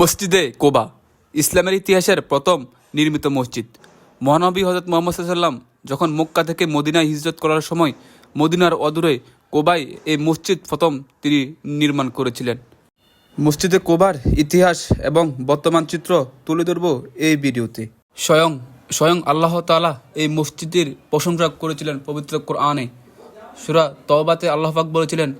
মসজিদে কোবা, ইসলামের ইতিহাসের প্রথম নির্মিত মসজিদ। মহানবী হজরত মোহাম্মদ সাল্লাম যখন মক্কা থেকে মদিনায় হিজরত করার সময় মদিনার অদূরে কোবায় এই মসজিদ প্রথম তিনি নির্মাণ করেছিলেন। মসজিদে কোবার ইতিহাস এবং বর্তমান চিত্র তুলে ধরব এই ভিডিওতে। স্বয়ং স্বয়ং আল্লাহ তাআলা এই মসজিদের প্রশংসা করেছিলেন পবিত্র কোরআনে। সুরা তওবাতে আল্লাহ পাক বলেছিলেন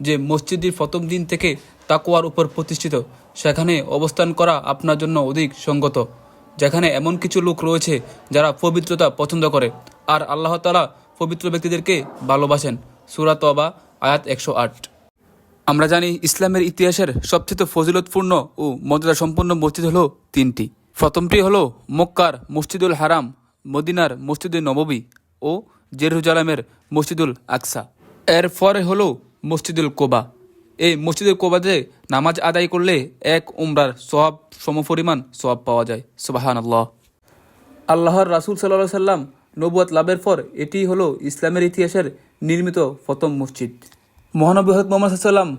যে মসজিদটির প্রথম দিন থেকে তাকুয়ার উপর প্রতিষ্ঠিত, সেখানে অবস্থান করা আপনার জন্য অধিক সঙ্গত। যেখানে এমন কিছু লোক রয়েছে যারা পবিত্রতা পছন্দ করে, আর আল্লাহ তালা পবিত্র ব্যক্তিদেরকে ভালোবাসেন। সুরা তবা আয়াত একশো আট। আমরা জানি ইসলামের ইতিহাসের সবচেয়ে ফজিলতপূর্ণ ও মর্যাদা সম্পন্ন মসজিদ হলো তিনটি। প্রথমটি হলো মক্কার মসজিদুল হারাম, মদিনার মসজিদুল নববী ও জেরুজালামের মসজিদুল আকসা। এর পরে হলো মসজিদুল কোবা। এই মসজিদুল কোবাতে নামাজ আদায় করলে এক উমরার সব সমপরিমাণ সব পাওয়া যায়। সুবাহান আল্লাহ আল্লাহর রাসুল সাল্লাহ সাল্লাম নবুয়াত লাভের পর এটি হলো ইসলামের ইতিহাসের নির্মিত প্রথম মসজিদ। মহানবী হজরত মোহাম্মদ সাল্লাম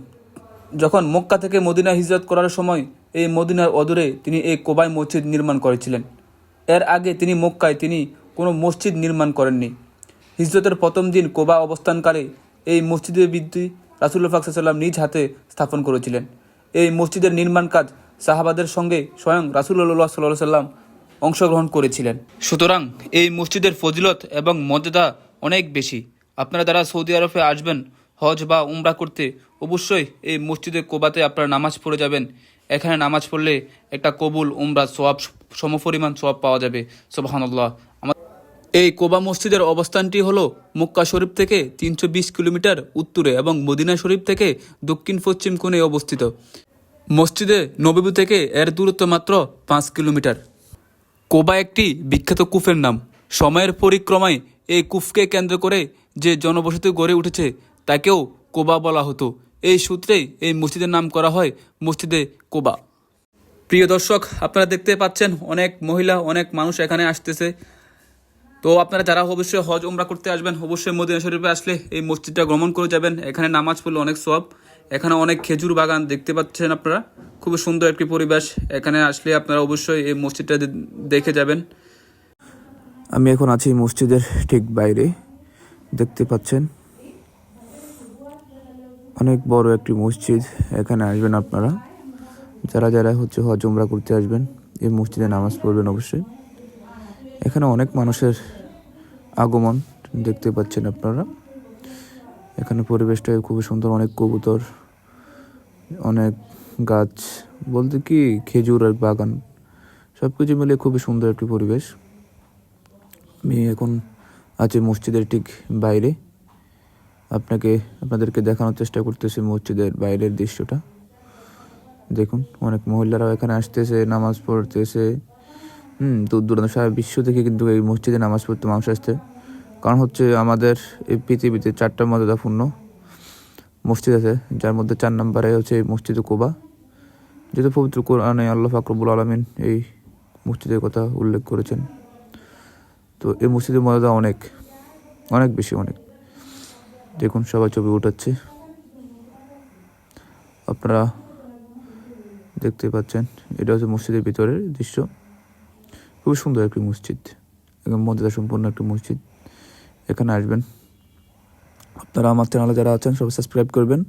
যখন মক্কা থেকে মদিনা হিজরত করার সময় এই মদিনার অদূরে তিনি এই কোবাই মসজিদ নির্মাণ করেছিলেন। এর আগে তিনি মক্কায় তিনি কোনো মসজিদ নির্মাণ করেননি। হিজরতের প্রথম দিন কোবা অবস্থানকালে এই মসজিদের বৃদ্ধি রাসুল্লাহ ফাকসাল্লাম নিজ হাতে স্থাপন করেছিলেন। এই মসজিদের নির্মাণ কাজ সাহাবাদের সঙ্গে স্বয়ং রাসুল্লাহ সাল্লাহ সাল্লাম অংশগ্রহণ করেছিলেন। সুতরাং এই মসজিদের ফজিলত এবং মর্যাদা অনেক বেশি। আপনারা যারা সৌদি আরবে আসবেন, হজ বা উমরা করতে, অবশ্যই এই মসজিদে কোবাতে আপনারা নামাজ পড়ে যাবেন। এখানে নামাজ পড়লে একটা কবুল, উমরা সোয়াব সমপরিমাণ সোয়াব পাওয়া যাবে। সোবাহান্লাহ আমার এই কোবা মসজিদের অবস্থানটি হলো মক্কা শরীফ থেকে তিনশো বিশ কিলোমিটার উত্তরে এবং মদিনা শরীফ থেকে দক্ষিণ পশ্চিম কোণে অবস্থিত। মসজিদে নবীবু থেকে এর দূরত্ব মাত্র পাঁচ কিলোমিটার। কোবা একটি বিখ্যাত কুফের নাম। সময়ের পরিক্রমায় এই কুফকে কেন্দ্র করে যে জনবসতি গড়ে উঠেছে, তাকেও কোবা বলা হতো। এই সূত্রেই এই মসজিদের নাম করা হয় মসজিদে কোবা। প্রিয় দর্শক, আপনারা দেখতে পাচ্ছেন অনেক মহিলা, অনেক মানুষ এখানে আসতেছে। তো আপনারা যারা অবশ্যই হজ উমরা করতে আসবেন, অবশ্যই মদিনা শরীফে আসলে এই মসজিদটা ভ্রমণ করে যাবেন। এখানে নামাজ পড়লে অনেক সব এখানে অনেক খেজুর বাগান দেখতে পাচ্ছেন আপনারা। খুবই সুন্দর একটি পরিবেশ। এখানে আসলে আপনারা অবশ্যই এই মসজিদটা দেখে যাবেন। আমি এখন আছি মসজিদের ঠিক বাইরে। দেখতে পাচ্ছেন? অনেক বড় একটি মসজিদ। এখানে আসবেন আপনারা। যারা যারা হচ্ছে হজ উমরা করতে আসবেন, এই মসজিদে নামাজ পড়বেন অবশ্যই। এখানে অনেক মানুষের আগমন দেখতে পাচ্ছেন আপনারা। এখানে পরিবেশটা খুবই সুন্দর, অনেক কবুতর, অনেক গাছ, বলতে কি খেজুর আর বাগান সব কিছু মিলে খুবই সুন্দর একটি পরিবেশ। আমি এখন আছি মসজিদের ঠিক বাইরে। আপনাকে, আপনাদেরকে দেখানোর চেষ্টা করতেছি মসজিদের বাইরের দৃশ্যটা। দেখুন, অনেক মহিলারাও এখানে আসতেছে, নামাজ পড়তেছে। হুম দূর দূরান্ত সারা বিশ্ব থেকে কিন্তু এই মসজিদে নামাজ পড়তে মানুষ আসছে। কারণ হচ্ছে আমাদের এই পৃথিবীতে চারটা মর্যাদাপূর্ণ মসজিদ আছে, যার মধ্যে চার নম্বরে হচ্ছে মসজিদে কোবা। যেহেতু পবিত্র কোরআনে আল্লাহ ফাকরবুল আলমিন এই মসজিদের কথা উল্লেখ করেছেন। তো এই মসজিদের মর্যাদা অনেক অনেক বেশি অনেক। দেখুন, সবাই ছবি উঠাচ্ছে। আপনারা দেখতে পাচ্ছেন, এটা হচ্ছে মসজিদের ভিতরের দৃশ্য। খুবই সুন্দর একটি মসজিদ, একদম মর্যাদা সম্পন্ন একটি মসজিদ। এখানে আসবেন। আপনারা আমার চ্যানেলে যারা আছেন, সবাই সাবস্ক্রাইব করবেন।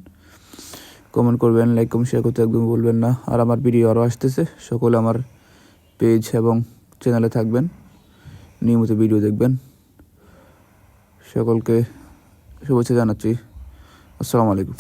কমেন্ট করবেন লাইক কমেন্ট শেয়ার করতে একদম বলবেন না। আর আমার ভিডিও আরও আসতেছে, সকলে আমার পেজ এবং চ্যানেলে থাকবেন। নিয়মিত ভিডিও দেখবেন। সকলকে শুভেচ্ছা জানাচ্ছি। আসসালামু আলাইকুম।